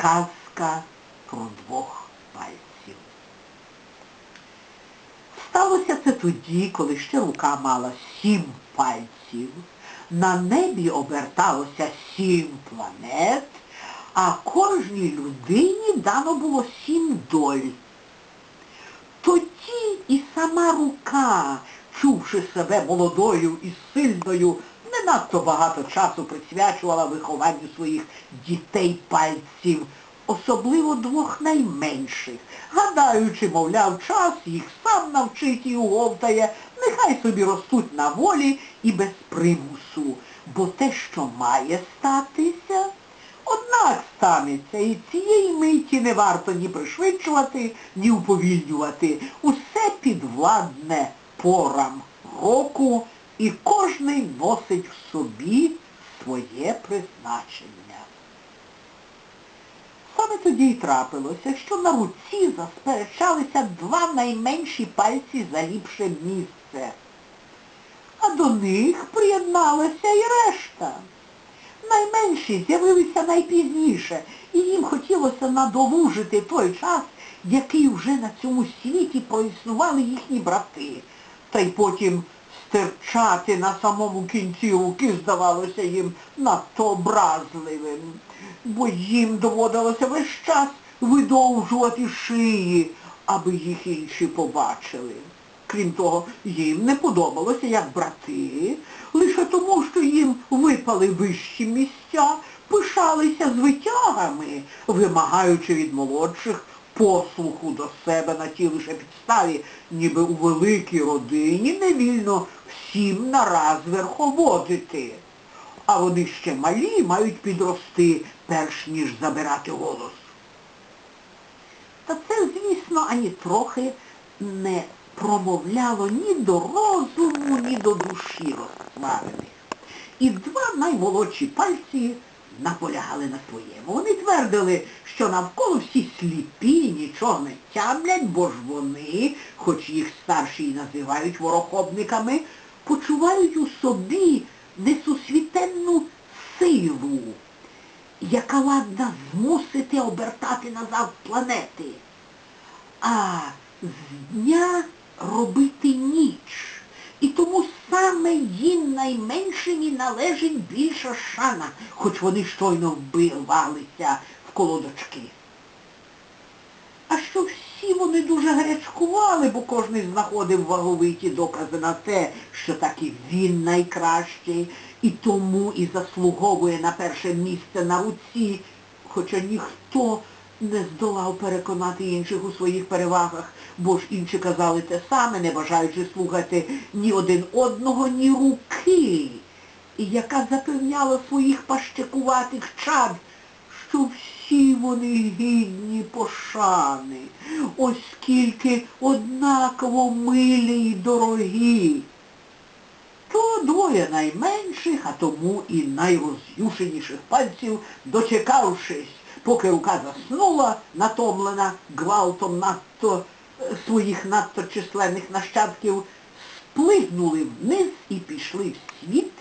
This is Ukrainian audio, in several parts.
Казка про двох пальців. Сталося це тоді, коли ще рука мала сім пальців, на небі оберталося сім планет, а кожній людині дано було сім доль. Тоді і сама рука, чувши себе молодою і сильною, надто багато часу присвячувала вихованню своїх дітей пальців, особливо двох найменших, гадаючи, мовляв, час їх сам навчить і уговтає, нехай собі ростуть на волі і без примусу, бо те, що має статися, Однак станеться, і цієї миті не варто ні пришвидшувати, ні уповільнювати. Усе підвладне порам року, і кожний носить в собі своє призначення. Саме тоді й трапилося, що на руці засперечалися два найменші пальці за ліпше місце. А до них приєдналася і решта. Найменші з'явилися найпізніше, і їм хотілося надолужити той час, який вже на цьому світі проіснували їхні брати. Та й потім стирчати на самому кінці руки здавалося їм надто образливим, бо їм доводилося весь час видовжувати шиї, аби їх інші побачили. Крім того, їм не подобалося, як брати, лише тому, що їм випали вищі місця, пишалися з витягами, вимагаючи від молодших послуху до себе на тій лише підставі, ніби у великій родині невільно всім нараз верховодити. А вони ще малі мають підрости, перш ніж забирати голос. Та це, звісно, ані трохи не промовляло ні до розуму, ні до душі розсмарених. І два наймолодші пальці наполягали на своєму. Вони твердили, що навколо всі сліпі, нічого не тямлять, бо ж вони, хоч їх старші й називають ворохобниками, почувають у собі несусвітенну силу, яка ладна змусити обертати назад планети. А з дня робити ніч. І тому саме їм найменшим і належить більша шана, хоч вони щойно вбивалися в колодочки. А що всі вони дуже гарячкували, бо кожен знаходив ваговиті докази на те, що так і він найкращий, і тому і заслуговує на перше місце на руці, хоча ніхто не здолав переконати інших у своїх перевагах, бо ж інші казали те саме, не бажаючи слухати ні один одного, ні руки, яка запевняла своїх пащекуватих чад, що всі вони гідні пошани, оскільки однаково милі й дорогі. То двоє найменших, а тому і найроз'юшеніших пальців, дочекавшись, поки рука заснула, натомлена гвалтом надто е, своїх надто численних нащадків, сплигнули вниз і пішли в світ,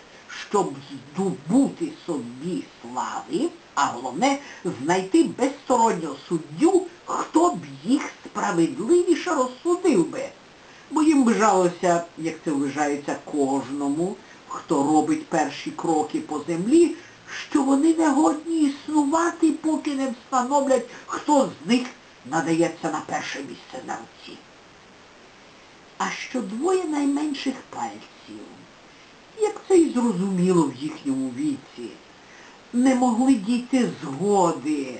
щоб здобути собі слави, а головне знайти безстороннього суддю, хто б їх справедливіше розсудив би. Бо їм бажалося, як це вважається кожному, хто робить перші кроки по землі, що вони не годні існувати, поки не встановлять, хто з них надається на перше місце на руці. А що двоє найменших пальців, як це і зрозуміло в їхньому віці, не могли дійти згоди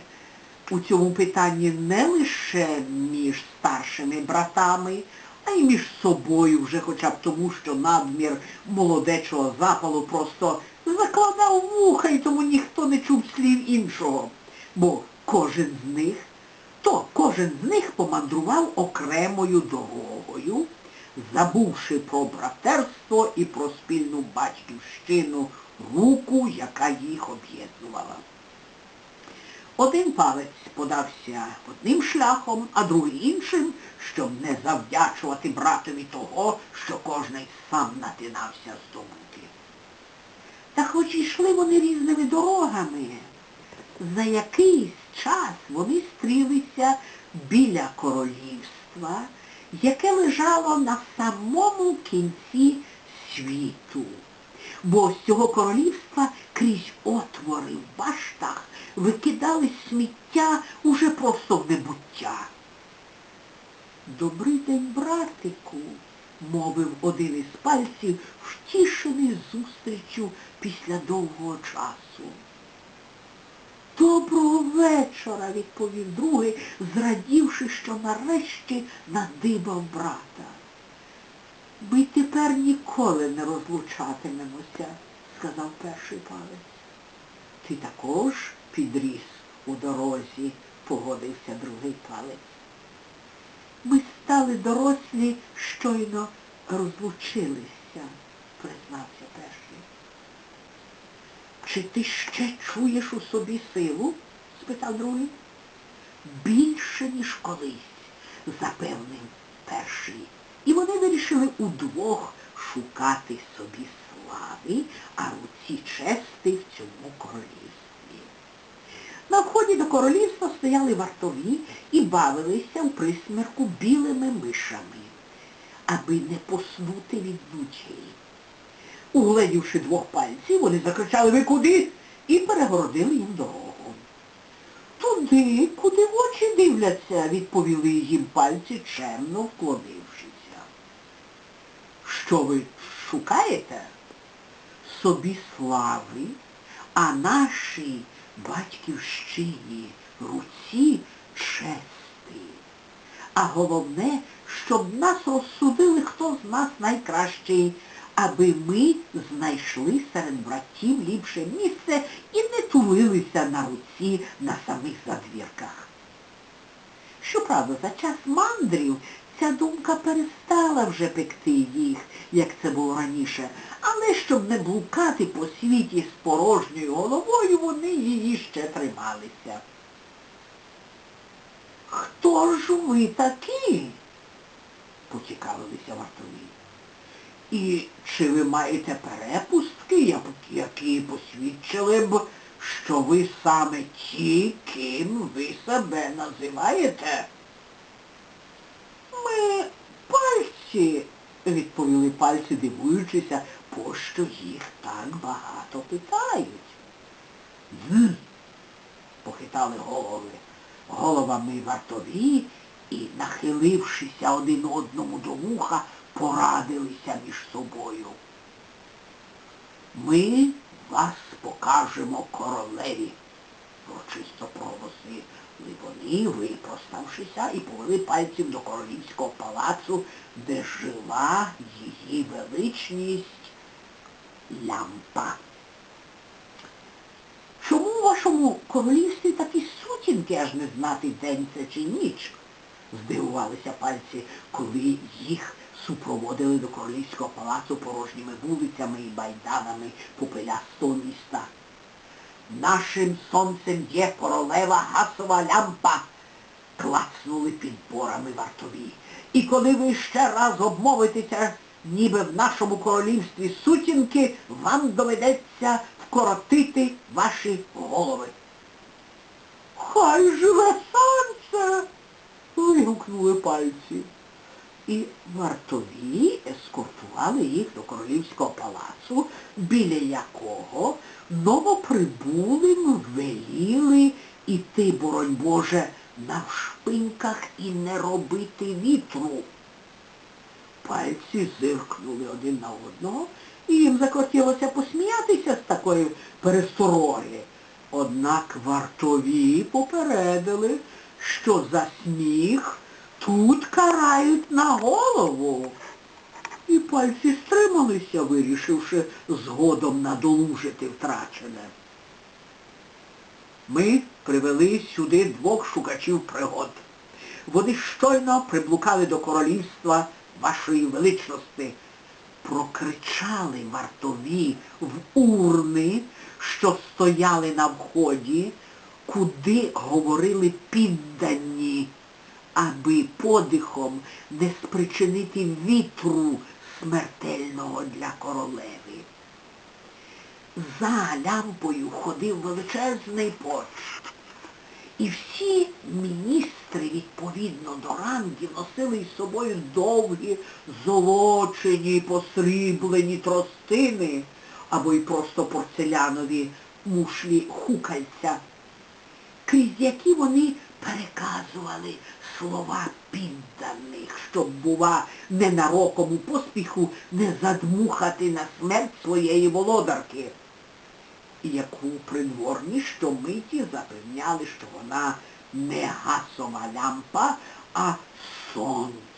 у цьому питанні не лише між старшими братами, а й між собою вже хоча б тому, що надмір молодечого запалу просто закладав вуха, і тому ніхто не чув слів іншого. Бо кожен з них, то кожен з них помандрував окремою дорогою, забувши про братерство і про спільну батьківщину, руку, яка їх об'єднувала. Один палець подався одним шляхом, а другий іншим, щоб не завдячувати братові того, що кожний сам натинався здобути. Та хоч і йшли вони різними дорогами, за якийсь час вони стрілися біля королівства, яке лежало на самому кінці світу. Бо з цього королівства крізь отвори в баштах викидали сміття уже просто в небуття. Добрий день, братику, мовив один із пальців, втішений зустрічю після довгого часу. Доброго вечора, відповів другий, зрадівши, що нарешті надибав брата. Ми тепер ніколи не розлучатимемося, сказав перший палець. Ти також підріс у дорозі, погодився другий палець. Ми стали дорослі, щойно розлучилися, признався перший. Чи ти ще чуєш у собі силу? спитав другий. Більше, ніж колись, запевнив перший. І вони вирішили удвох шукати собі слави, а руці чести в цьому королівстві. На вході до королівства стояли вартові і бавилися у присмірку білими мишами, аби не поснути від ночей. Угледівши двох пальців, вони закричали Ви куди? і перегородили їм дорогу. Туди, куди в очі дивляться, відповіли їм пальці, чемно вклонившися. Що ви шукаєте? Собі слави, а нашій батьківщині руці чести. А головне, щоб нас розсудили, хто з нас найкращий, аби ми знайшли серед братів ліпше місце і не тулилися на руці на самих задвірках. Щоправда, за час мандрів ця думка перестала вже пекти їх, як це було раніше, але щоб не блукати по світі з порожньою головою, вони її ще трималися. Хто ж ви такі? поцікавилися вартові. І чи ви маєте перепустки, які посвідчили б, що ви саме ті, ким ви себе називаєте? Ми пальці, відповіли пальці, дивуючися, пощо їх так багато питають. М, похитали голови, головами вартові і, нахилившися один одному до вуха, порадилися між собою. Ми вас покажемо королеві, урочисто проголосили вони, випроставшися, і повели пальцем до королівського палацу, де жила її величність лямпа. Чому у вашому королівстві такі сутінки, аж не знати день це чи ніч? здивувалися пальці, коли їх супроводили до королівського палацу порожніми вулицями і байданами попелястого міста. Нашим сонцем є королева гасова лямпа, клацнули підборами вартові. І коли ви ще раз обмовитеся, ніби в нашому королівстві сутінки, вам доведеться вкоротити ваші голови. Хай живе сонце! вигукнули пальці. І вартові ескортували їх до королівського палацу, біля якого новоприбулим веліли іти, боронь Боже, навшпиньках і не робити вітру. Пальці зиркнули один на одного, і їм захотілося посміятися з такої перестороги. Однак вартові попередили, що за сміх тут карають на голову. І пальці стрималися, вирішивши згодом надолужити втрачене. Ми привели сюди двох шукачів пригод. Вони щойно приблукали до королівства вашої величності. Прокричали вартові в урни, що стояли на вході, куди говорили піддані, аби подихом не спричинити вітру смертельного для королеви. За лямпою ходив величезний поч. І всі міністри відповідно до рангів носили із собою довгі, золочені, посріблені тростини або й просто порцелянові мушлі хукальця, крізь які вони переказували слова підданих, щоб, бува, ненароком у поспіху не задмухати на смерть своєї володарки яку придворні щомиті запевняли, що вона не гасова лямпа, а сонце.